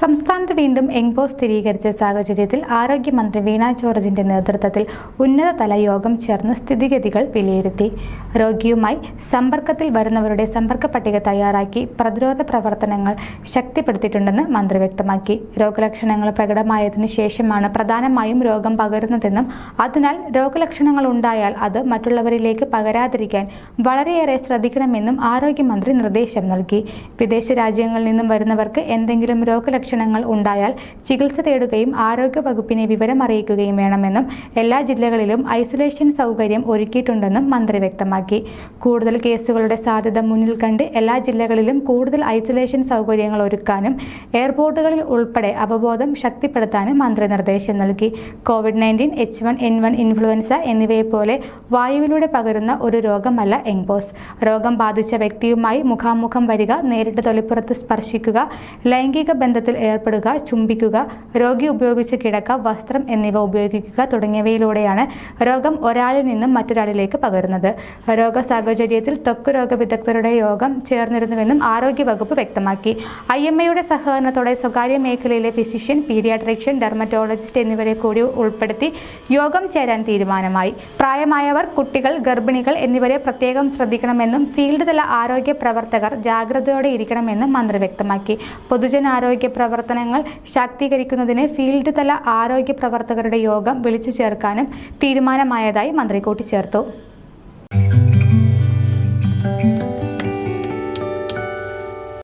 സംസ്ഥാനത്ത് വീണ്ടും എങ്കോ സ്ഥിരീകരിച്ച സാഹചര്യത്തിൽ ആരോഗ്യമന്ത്രി വീണ ജോർജിന്റെ നേതൃത്വത്തിൽ ഉന്നതതല യോഗം ചേർന്ന് സ്ഥിതിഗതികൾ വിലയിരുത്തി. രോഗിയുമായി സമ്പർക്കത്തിൽ വരുന്നവരുടെ സമ്പർക്ക പട്ടിക തയ്യാറാക്കി പ്രതിരോധ പ്രവർത്തനങ്ങൾ ശക്തിപ്പെടുത്തിയിട്ടുണ്ടെന്ന് മന്ത്രി വ്യക്തമാക്കി. രോഗലക്ഷണങ്ങൾ പ്രകടമായതിനു ശേഷമാണ് പ്രധാനമായും രോഗം പകരുന്നതെന്നും അതിനാൽ രോഗലക്ഷണങ്ങൾ ഉണ്ടായാൽ അത് മറ്റുള്ളവരിലേക്ക് പകരാതിരിക്കാൻ വളരെയേറെ ശ്രദ്ധിക്കണമെന്നും ആരോഗ്യമന്ത്രി നിർദ്ദേശം നൽകി. വിദേശ രാജ്യങ്ങളിൽ നിന്നും വരുന്നവർക്ക് എന്തെങ്കിലും രോഗലക്ഷണങ്ങൾ ഉണ്ടായാൽ ചികിത്സ തേടുകയും ആരോഗ്യ വകുപ്പിനെ വിവരം അറിയിക്കുകയും വേണമെന്നും എല്ലാ ജില്ലകളിലും ഐസൊലേഷൻ സൗകര്യം ഒരുക്കിയിട്ടുണ്ടെന്നും മന്ത്രി വ്യക്തമാക്കി. കൂടുതൽ കേസുകളുടെ സാധ്യത മുന്നിൽ കണ്ട് എല്ലാ ജില്ലകളിലും കൂടുതൽ ഐസൊലേഷൻ സൗകര്യങ്ങൾ ഒരുക്കാനും എയർപോർട്ടുകളിൽ ഉൾപ്പെടെ അവബോധം ശക്തിപ്പെടുത്താനും മന്ത്രി നിർദ്ദേശം നൽകി. Covid nineteen H one N one influenza എന്നിവയെപ്പോലെ വായുവിലൂടെ പകരുന്ന ഒരു രോഗമല്ല എങ്കോസ് രോഗം ബാധിച്ച വ്യക്തിയുമായി മുഖാമുഖം വരിക നേരിട്ട് തൊലിപ്പുറത്ത് സ്പർശിക്കുക ലൈംഗിക ബന്ധത്തിൽ ഏർപ്പെടുക ചുംബിക്കുക രോഗി ഉപയോഗിച്ച് കിടക്ക വസ്ത്രം എന്നിവ ഉപയോഗിക്കുക തുടങ്ങിയവയിലൂടെയാണ് രോഗം ഒരാളിൽ നിന്നും മറ്റൊരാളിലേക്ക് പകരുന്നത്. രോഗ സാഹചര്യത്തിൽ ത്വക്ക് രോഗ വിദഗ്ധരുടെ യോഗം ചേർന്നിരുന്നുവെന്നും ആരോഗ്യവകുപ്പ് വ്യക്തമാക്കി. ഐ എം എയുടെ സഹകരണത്തോടെ സ്വകാര്യ മേഖലയിലെ ഫിസിഷ്യൻ പീഡിയാട്രിഷ്യൻ ഡെർമറ്റോളജിസ്റ്റ് എന്നിവരെ കൂടി ഉൾപ്പെടുത്തി യോഗം ചേരാൻ തീരുമാനമായി. പ്രായമായവർ കുട്ടികൾ ഗർഭിണികൾ എന്നിവരെ പ്രത്യേകം ശ്രദ്ധിക്കണമെന്നും ഫീൽഡ് തല ആരോഗ്യ പ്രവർത്തകർ ജാഗ്രതയോടെ ഇരിക്കണമെന്നും മന്ത്രി വ്യക്തമാക്കി. പൊതുജനാരോഗ്യ പ്രവർത്തനങ്ങൾ ശാക്തീകരിക്കുന്നതിന് ഫീൽഡ് തല ആരോഗ്യ പ്രവർത്തകരുടെ യോഗം വിളിച്ചു ചേർക്കാനും തീരുമാനമായതായി മന്ത്രി കൂട്ടിച്ചേർത്തു.